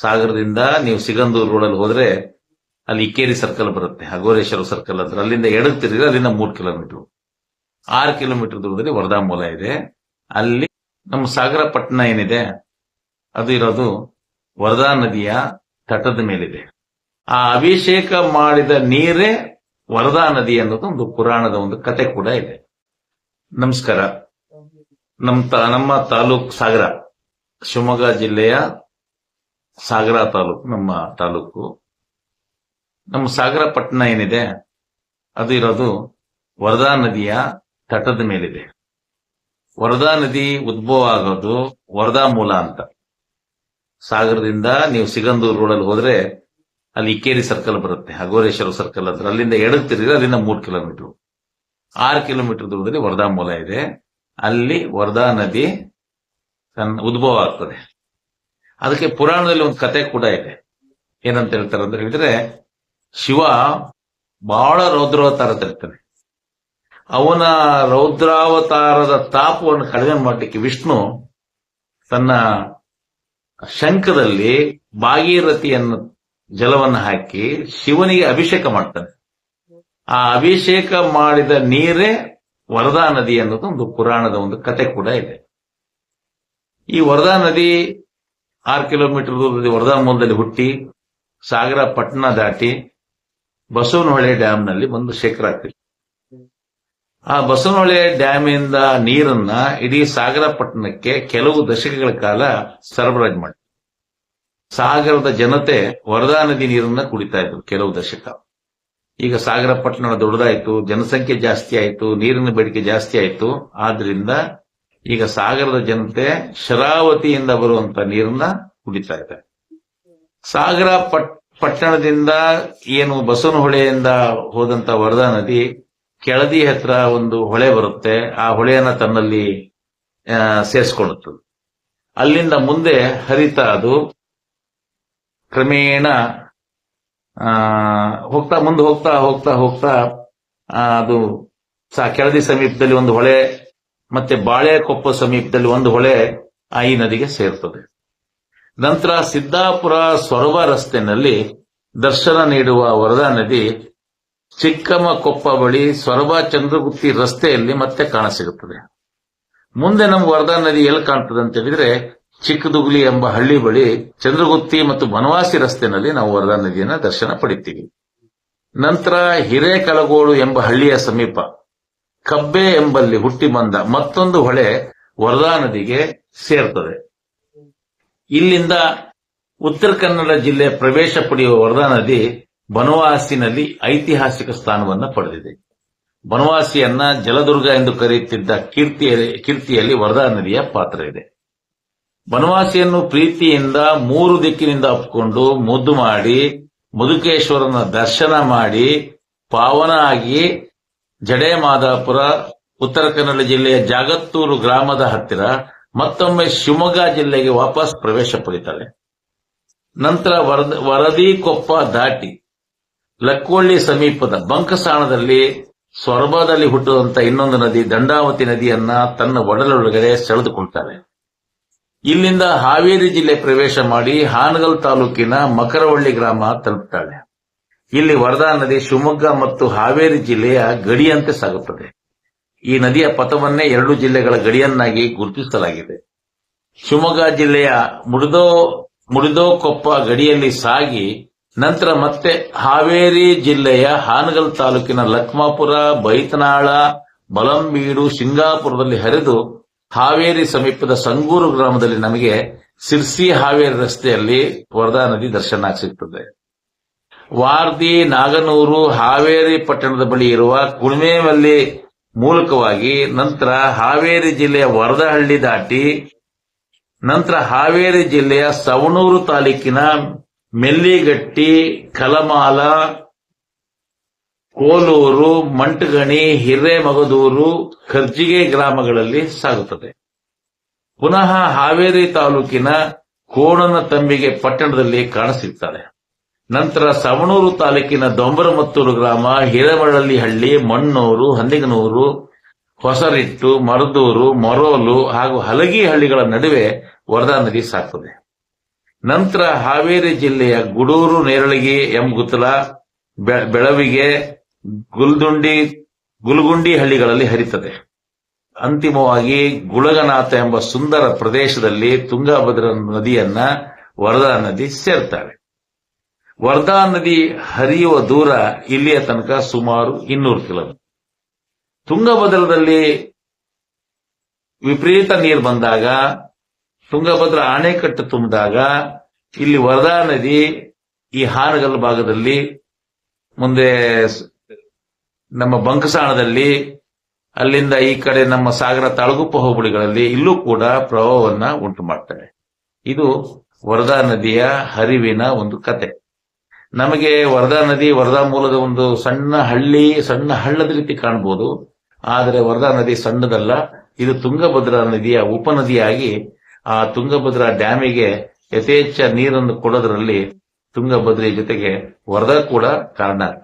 ಸಾಗರದಿಂದ ನೀವು ಸಿಗಂದೂರು ರೋಡಲ್ಲಿ ಹೋದ್ರೆ ಅಲ್ಲಿ ಇಕ್ಕೇರಿ ಸರ್ಕಲ್ ಬರುತ್ತೆ ಹಗೋರೇಶ್ವರ ಸರ್ಕಲ್ ಹತ್ರ. ಅಲ್ಲಿಂದ ತಿರುಗಿದ್ರೆ ಅಲ್ಲಿಂದ ಮೂರು ಕಿಲೋಮೀಟರ್ ಆರು ಕಿಲೋಮೀಟರ್ ದೂರದಲ್ಲಿ ವರದಾ ಮೂಲ ಇದೆ. ಅಲ್ಲಿ ನಮ್ಮ ಸಾಗರ ಪಟ್ಟಣ ಏನಿದೆ, ಅದು ಇರೋದು ವರದಾ ನದಿಯ ತಟದ ಮೇಲಿದೆ. ಆ ಅಭಿಷೇಕ ಮಾಡಿದ ನೀರೇ ವರದಾ ನದಿ ಅನ್ನೋದು ಒಂದು ಪುರಾಣದ ಒಂದು ಕತೆ ಕೂಡ ಇದೆ. ನಮಸ್ಕಾರ. ನಮ್ಮ ನಮ್ಮ ತಾಲೂಕು ಸಾಗರ, ಶಿವಮೊಗ್ಗ ಜಿಲ್ಲೆಯ ಸಾಗರ ತಾಲೂಕು, ನಮ್ಮ ತಾಲೂಕು. ನಮ್ಮ ಸಾಗರ ಪಟ್ಟಣ ಏನಿದೆ, ಅದು ಇರೋದು ವರದಾ ನದಿಯ ತಟದ ಮೇಲಿದೆ. ವರದಾ ನದಿ ಉದ್ಭವ ಆಗೋದು ವರದಾ ಮೂಲ ಅಂತ. ಸಾಗರದಿಂದ ನೀವು ಸಿಗಂದೂರು ರೋಡಲ್ಲಿ ಹೋದ್ರೆ ಅಲ್ಲಿ ಇಕ್ಕೇರಿ ಸರ್ಕಲ್ ಬರುತ್ತೆ, ಹಗೋರೇಶ್ವರ ಸರ್ಕಲ್ ಹತ್ರ. ಅಲ್ಲಿಂದ ಎಡಕ್ಕೆ ಅಲ್ಲಿಂದ ಮೂರು ಕಿಲೋಮೀಟರ್. ಆರು ಕಿಲೋಮೀಟರ್ ದೂರದಲ್ಲಿ ವರದಾ ಮೂಲ ಇದೆ. ಅಲ್ಲಿ ವರದಾ ನದಿ ತನ್ನ ಉದ್ಭವ ಆಗ್ತದೆ. ಅದಕ್ಕೆ ಪುರಾಣದಲ್ಲಿ ಒಂದು ಕತೆ ಕೂಡ ಇದೆ. ಏನಂತ ಹೇಳ್ತಾರೆ ಅಂತ ಹೇಳಿದ್ರೆ, ಶಿವ ಬಹಳ ರೌದ್ರಾವತಾರ ತರ್ತಾನೆ ಅವನ ರೌದ್ರಾವತಾರದ ತಾಪವನ್ನು ಕಡಿಮೆ ಮಾಡಲಿಕ್ಕೆ ವಿಷ್ಣು ತನ್ನ ಶಂಖದಲ್ಲಿ ಭಾಗೀರಥಿಯನ್ನು ಜಲವನ್ನು ಹಾಕಿ ಶಿವನಿಗೆ ಅಭಿಷೇಕ ಮಾಡ್ತಾನೆ. ಆ ಅಭಿಷೇಕ ಮಾಡಿದ ನೀರೇ ವರದಾ ನದಿ ಅನ್ನೋದು ಒಂದು ಪುರಾಣದ ಒಂದು ಕತೆ ಕೂಡ ಇದೆ. ಈ ವರದಾ ನದಿ ಆರು ಕಿಲೋಮೀಟರ್ ದೂರದಲ್ಲಿ ವರದಾ ಮೂಲದಲ್ಲಿ ಹುಟ್ಟಿ, ಸಾಗರ ಪಟ್ಟಣ ದಾಟಿ ಬಸವನಹೊಳೆ ಡ್ಯಾಮ್ನಲ್ಲಿ ಬಂದು ಶೇಖರ ಆಗ್ತೀವಿ ಆ ಬಸವನಹೊಳೆ ಡ್ಯಾಮಿಂದ ನೀರನ್ನ ಇಡೀ ಸಾಗರ ಪಟ್ಟಣಕ್ಕೆ ಕೆಲವು ದಶಕಗಳ ಕಾಲ ಸರಬರಾಜು ಮಾಡಿ ಸಾಗರದ ಜನತೆ ವರದಾ ನದಿ ನೀರನ್ನ ಕುಡಿತಾ ಇದ್ರು ಕೆಲವು ದಶಕ. ಈಗ ಸಾಗರ ಪಟ್ಟಣ ದೊಡ್ಡದಾಯ್ತು, ಜನಸಂಖ್ಯೆ ಜಾಸ್ತಿ ಆಯಿತು, ನೀರಿನ ಬೇಡಿಕೆ ಜಾಸ್ತಿ ಆಯಿತು. ಆದ್ರಿಂದ ಈಗ ಸಾಗರದ ಜನತೆ ಶರಾವತಿಯಿಂದ ಬರುವಂತ ನೀರನ್ನ ಕುಡಿತಾ ಇದೆ. ಸಾಗರ ಪಟ್, ಪಟ್ಟಣದಿಂದ ಏನು ಬಸವನ ಹೊಳೆಯಿಂದ ಹೋದಂತ ವರದಾ ನದಿ ಕೆಳದಿ ಹತ್ರ ಒಂದು ಹೊಳೆ ಬರುತ್ತೆ. ಆ ಹೊಳೆಯನ್ನ ತನ್ನಲ್ಲಿ ಸೇರಿಸ್ಕೊಳ್ಳುತ್ತದೆ ಅಲ್ಲಿಂದ ಮುಂದೆ ಹರಿತಾ ಅದು. ಕ್ರಮೇಣ ಹೋಗ್ತಾ, ಮುಂದೆ ಹೋಗ್ತಾ ಹೋಗ್ತಾ ಹೋಗ್ತಾ ಅದು ಕೆಳದಿ ಸಮೀಪದಲ್ಲಿ ಒಂದು ಹೊಳೆ ಮತ್ತೆ ಬಾಳೆಕೊಪ್ಪ ಸಮೀಪದಲ್ಲಿ ಒಂದು ಹೊಳೆ ಆಯಿ ನದಿಗೆ ಸೇರ್ತದೆ. ನಂತರ ಸಿದ್ದಾಪುರ ಸೊರಬ ರಸ್ತೆನಲ್ಲಿ ದರ್ಶನ ನೀಡುವ ವರದಾ ನದಿ ಚಿಕ್ಕಮ್ಮಕೊಪ್ಪ ಬಳಿ ಸೊರಬ ಚಂದ್ರಗುತ್ತಿ ರಸ್ತೆಯಲ್ಲಿ ಮತ್ತೆ ಕಾಣಸಿಗುತ್ತದೆ. ಮುಂದೆ ನಮ್ಗೆ ವರದಾ ನದಿ ಎಲ್ಲಿ ಕಾಣ್ತದೆ ಅಂತ ಹೇಳಿದ್ರೆ ಚಿಕ್ಕದುಗುಲಿ ಎಂಬ ಹಳ್ಳಿ ಬಳಿ ಚಂದ್ರಗುತ್ತಿ ಮತ್ತು ಬನವಾಸಿ ರಸ್ತೆನಲ್ಲಿ ನಾವು ವರದಾ ನದಿಯನ್ನ ದರ್ಶನ ಪಡಿತೀವಿ. ನಂತರ ಹಿರೇಕಲಗೋಡು ಎಂಬ ಹಳ್ಳಿಯ ಸಮೀಪ ಕಬ್ಬೆ ಎಂಬಲ್ಲಿ ಹುಟ್ಟಿ ಬಂದ ಮತ್ತೊಂದು ಹೊಳೆ ವರದಾ ನದಿಗೆ ಸೇರ್ತದೆ. ಇಲ್ಲಿಂದ ಉತ್ತರ ಕನ್ನಡ ಜಿಲ್ಲೆ ಪ್ರವೇಶ ಪಡೆಯುವ ವರದಾ ನದಿ ಬನವಾಸಿನಲ್ಲಿ ಐತಿಹಾಸಿಕ ಸ್ಥಾನವನ್ನು ಪಡೆದಿದೆ. ಬನವಾಸಿಯನ್ನ ಜಲದುರ್ಗ ಎಂದು ಕರೆಯುತ್ತಿದ್ದ ಕೀರ್ತಿಯಲ್ಲಿ ಕೀರ್ತಿಯಲ್ಲಿ ವರದಾ ನದಿಯ ಪಾತ್ರ ಇದೆ. ಬನವಾಸಿಯನ್ನು ಪ್ರೀತಿಯಿಂದ ಮೂರು ದಿಕ್ಕಿನಿಂದ ಅಪ್ಪಿಕೊಂಡು ಮುದ್ದು ಮಾಡಿ ಮುದುಕೇಶ್ವರನ ದರ್ಶನ ಮಾಡಿ ಪಾವನ ಆಗಿ ಜಡೆ ಮಾದಾಪುರ ಉತ್ತರ ಕನ್ನಡ ಜಿಲ್ಲೆಯ ಜಾಗತ್ತೂರು ಗ್ರಾಮದ ಹತ್ತಿರ ಮತ್ತೊಮ್ಮೆ ಶಿವಮೊಗ್ಗ ಜಿಲ್ಲೆಗೆ ವಾಪಸ್ ಪ್ರವೇಶ ಪಡಿತಾಳೆ ನಂತರ ವರದ ಕೊಪ್ಪ ದಾಟಿ ಲಕ್ಕೋಳ್ಳಿ ಸಮೀಪದ ಬಂಕಸಾಣದಲ್ಲಿ ಸ್ವರ್ಭದಲ್ಲಿ ಹುಟ್ಟುವಂತ ಇನ್ನೊಂದು ನದಿ ದಂಡಾವತಿ ನದಿಯನ್ನ ತನ್ನ ಒಡಲೊಳಗಡೆ ಸೆಳೆದುಕೊಳ್ತಾಳೆ. ಇಲ್ಲಿಂದ ಹಾವೇರಿ ಜಿಲ್ಲೆ ಪ್ರವೇಶ ಮಾಡಿ ಹಾನಗಲ್ ತಾಲೂಕಿನ ಮಕರವಳ್ಳಿ ಗ್ರಾಮ ತಲುಪುತ್ತಾಳೆ ಇಲ್ಲಿ ವರದಾ ನದಿ ಶಿವಮೊಗ್ಗ ಮತ್ತು ಹಾವೇರಿ ಜಿಲ್ಲೆಯ ಗಡಿಯಂತೆ ಸಾಗುತ್ತದೆ. ಈ ನದಿಯ ಪಥವನ್ನೇ ಎರಡು ಜಿಲ್ಲೆಗಳ ಗಡಿಯನ್ನಾಗಿ ಗುರುತಿಸಲಾಗಿದೆ. ಶಿವಮೊಗ್ಗ ಜಿಲ್ಲೆಯ ಮುಡಿದೋ ಮುಡಿದೋಕೊಪ್ಪ ಗಡಿಯಲ್ಲಿ ಸಾಗಿ, ನಂತರ ಮತ್ತೆ ಹಾವೇರಿ ಜಿಲ್ಲೆಯ ಹಾನಗಲ್ ತಾಲೂಕಿನ ಲಕ್ಮಾಪುರ, ಬೈತನಾಳ, ಬಲಂಬೀಡು, ಸಿಂಗಾಪುರದಲ್ಲಿ ಹರಿದು ಹಾವೇರಿ ಸಮೀಪದ ಸಂಗೂರು ಗ್ರಾಮದಲ್ಲಿ ನಮಗೆ ಸಿರ್ಸಿ ಹಾವೇರಿ ರಸ್ತೆಯಲ್ಲಿ ವರದಾ ನದಿ ದರ್ಶನ ಸಿಗ್ತದೆ ವಾರ್ದಿ, ನಾಗನೂರು, ಹಾವೇರಿ ಪಟ್ಟಣದ ಬಳಿ ಇರುವ ಕುಣಿಮೆಮಲ್ಲಿ ಮೂಲಕವಾಗಿ ನಂತರ ಹಾವೇರಿ ಜಿಲ್ಲೆಯ ವರದಹಳ್ಳಿ ದಾಟಿ ನಂತರ ಹಾವೇರಿ ಜಿಲ್ಲೆಯ ಸವಣೂರು ತಾಲೂಕಿನ ಮೆಲ್ಲಿಗಟ್ಟಿ, ಕಲಮಾಲ, ಕೋಲೂರು, ಮಂಟಗಣಿ, ಹಿರೇಮಗದೂರು, ಖರ್ಜಿಗೆ ಗ್ರಾಮಗಳಲ್ಲಿ ಸಾಗುತ್ತದೆ. ಪುನಃ ಹಾವೇರಿ ತಾಲೂಕಿನ ಕೋಣನ ತಂಬಿಗೆ ಪಟ್ಟಣದಲ್ಲಿ ಕಾಣಸಿಗ್ತಾಳೆ ನಂತರ ಸವಣೂರು ತಾಲೂಕಿನ ದೊಂಬರಮತ್ತೂರು ಗ್ರಾಮ ಹಿರೇಮಳ್ಳಿ ಹಳ್ಳಿ, ಮಣ್ಣೂರು, ಹಂದಿಗನೂರು, ಹೊಸರಿಟ್ಟು, ಮರದೂರು, ಮರೋಲು ಹಾಗೂ ಹಲಗಿ ಹಳ್ಳಿಗಳ ನಡುವೆ ವರದಾ ನದಿ ಸಾಕುತ್ತದೆ ನಂತರ ಹಾವೇರಿ ಜಿಲ್ಲೆಯ ಗುಡೂರು, ನೇರಳಗಿ ಎಂಗುತ್ತಲ ಬೆಳವಿಗೆ, ಗುಲ್ದುಂಡಿ, ಗುಲ್ಗುಂಡಿ ಹಳ್ಳಿಗಳಲ್ಲಿ ಹರಿತದೆ. ಅಂತಿಮವಾಗಿ ಗುಳಗನಾಥ ಎಂಬ ಸುಂದರ ಪ್ರದೇಶದಲ್ಲಿ ತುಂಗಭದ್ರಾ ನದಿಯನ್ನ ವರದಾ ನದಿ ಸೇರ್ತಾಳೆ ವರದಾ ನದಿ ಹರಿಯುವ ದೂರ ಇಲ್ಲಿಯ ತನಕ ಸುಮಾರು ಇನ್ನೂರು ಕಿಲೋಮೀಟರ್ ತುಂಗಭದ್ರದಲ್ಲಿ ವಿಪರೀತ ನೀರು ಬಂದಾಗ, ತುಂಗಭದ್ರ ಅಣೆಕಟ್ಟು ತುಂಬಿದಾಗ, ಇಲ್ಲಿ ವರ್ಧಾ ನದಿ ಈ ಹಾನಗಲ್ ಭಾಗದಲ್ಲಿ, ಮುಂದೆ ನಮ್ಮ ಬಂಕಸಾಣದಲ್ಲಿ, ಅಲ್ಲಿಂದ ಈ ಕಡೆ ನಮ್ಮ ಸಾಗರ ತಾಳಗುಪ್ಪ ಹೋಬಳಿಗಳಲ್ಲಿ ಇಲ್ಲೂ ಕೂಡ ಪ್ರವಾಹವನ್ನ ಉಂಟು ಮಾಡ್ತವೆ ಇದು ವರದಾ ನದಿಯ ಹರಿವಿನ ಒಂದು ಕತೆ. ನಮಗೆ ವರದಾ ನದಿ, ವರದಾ ಮೂಲದ ಒಂದು ಸಣ್ಣ ಹಳ್ಳಿ, ಸಣ್ಣ ಹಳ್ಳದ ರೀತಿ ಕಾಣಬಹುದು ಆದರೆ ವರದಾ ನದಿ ಸಣ್ಣದಲ್ಲ. ಇದು ತುಂಗಭದ್ರಾ ನದಿಯ ಉಪನದಿಯಾಗಿ ಆ ತುಂಗಭದ್ರಾ ಡ್ಯಾಮಿಗೆ ಯಥೇಚ್ಛ ನೀರನ್ನು ಕೊಡೋದ್ರಲ್ಲಿ ತುಂಗಭದ್ರೆಯ ಜೊತೆಗೆ ವರದಾ ಕೂಡ ಕಾರಣ ಆಗ್ತದೆ.